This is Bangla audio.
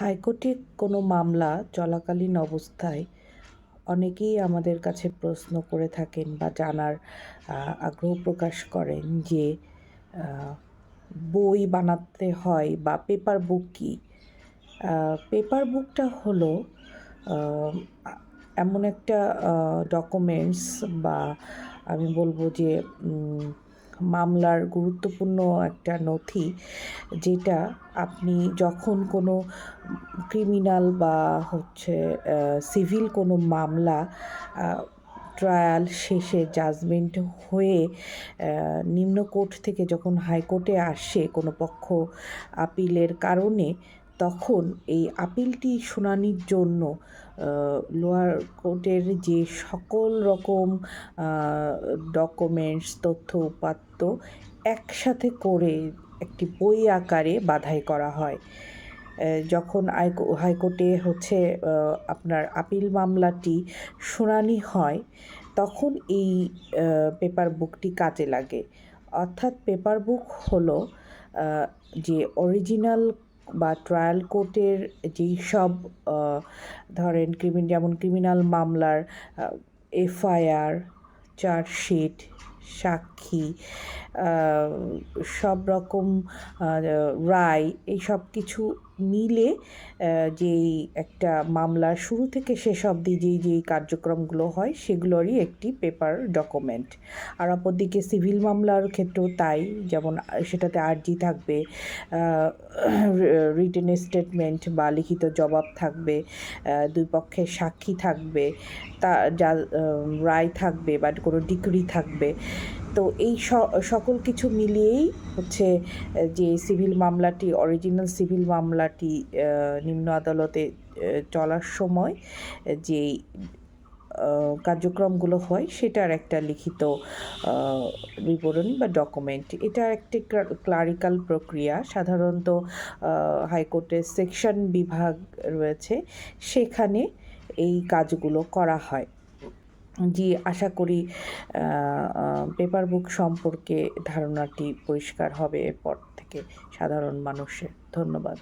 হাইকোর্টে কোনো মামলা চলাকালীন অবস্থায় অনেকেই আমাদের কাছে প্রশ্ন করে থাকেন বা জানার আগ্রহ প্রকাশ করেন যে বই বানাতে হয় বা পেপার বুক কী? পেপার বুকটা হলো এমন একটা ডকুমেন্টস বা আমি বলব যে মামলার গুরুত্বপূর্ণ একটা নথি যেটা আপনি যখন কোনো ক্রিমিনাল বা হচ্ছে সিভিল কোনো মামলা ট্রায়াল শেষে জাজমেন্ট হয়ে নিম্ন কোর্ট থেকে যখন হাইকোর্টে আসে কোনো পক্ষ আপিলের কারণে তখন এই আপিলটি শুনানির জন্য লোয়ার কোর্টের যে সকল রকম ডকুমেন্টস, তথ্য উপাত্ত একসাথে করে একটি বই আকারে বাধাই করা হয়। যখন হাইকোর্টে হচ্ছে আপনার আপিল মামলাটি শুনানি হয়, তখন এই পেপার বুকটি কাজে লাগে। অর্থাৎ পেপার বুক হলো যে অরিজিনাল বা ট্রায়াল কোর্টের যেই সব ধরেন ক্রিমিন যেমন ক্রিমিনাল মামলার এফআইআর চার্জশিট সাক্ষী সব রকম রায়, এই সব কিছু মিলে যেই একটা মামলার শুরু থেকে শেষ অবধি যেই যেই কার্যক্রমগুলো হয়, সেগুলোরই একটি পেপার ডকুমেন্ট আর অপরদিকে সিভিল মামলার ক্ষেত্রেও তাই, যেমন সেটাতে আর্জি থাকবে রিটেন স্টেটমেন্ট বা লিখিত জবাব থাকবে দুই পক্ষের সাক্ষী থাকবে, তা, যা রায় থাকবে বা কোনো ডিগ্রি থাকবে। তো এই সকল কিছু মিলিয়েই হচ্ছে যে সিভিল মামলাটি অরিজিনাল সিভিল মামলাটি নিম্ন আদালতে চলার সময় যেই কার্যক্রমগুলো হয় সেটার একটা লিখিত বিবরণী বা ডকুমেন্ট এটা একটি ক্লারিক্যাল প্রক্রিয়া। সাধারণত হাইকোর্টের সেকশন বিভাগ রয়েছে। সেখানে এই কাজগুলো করা হয়। জি আশা করি পেপার বুক সম্পর্কে ধারণাটি পরিষ্কার হবে এরপর থেকে সাধারণ মানুষের। ধন্যবাদ।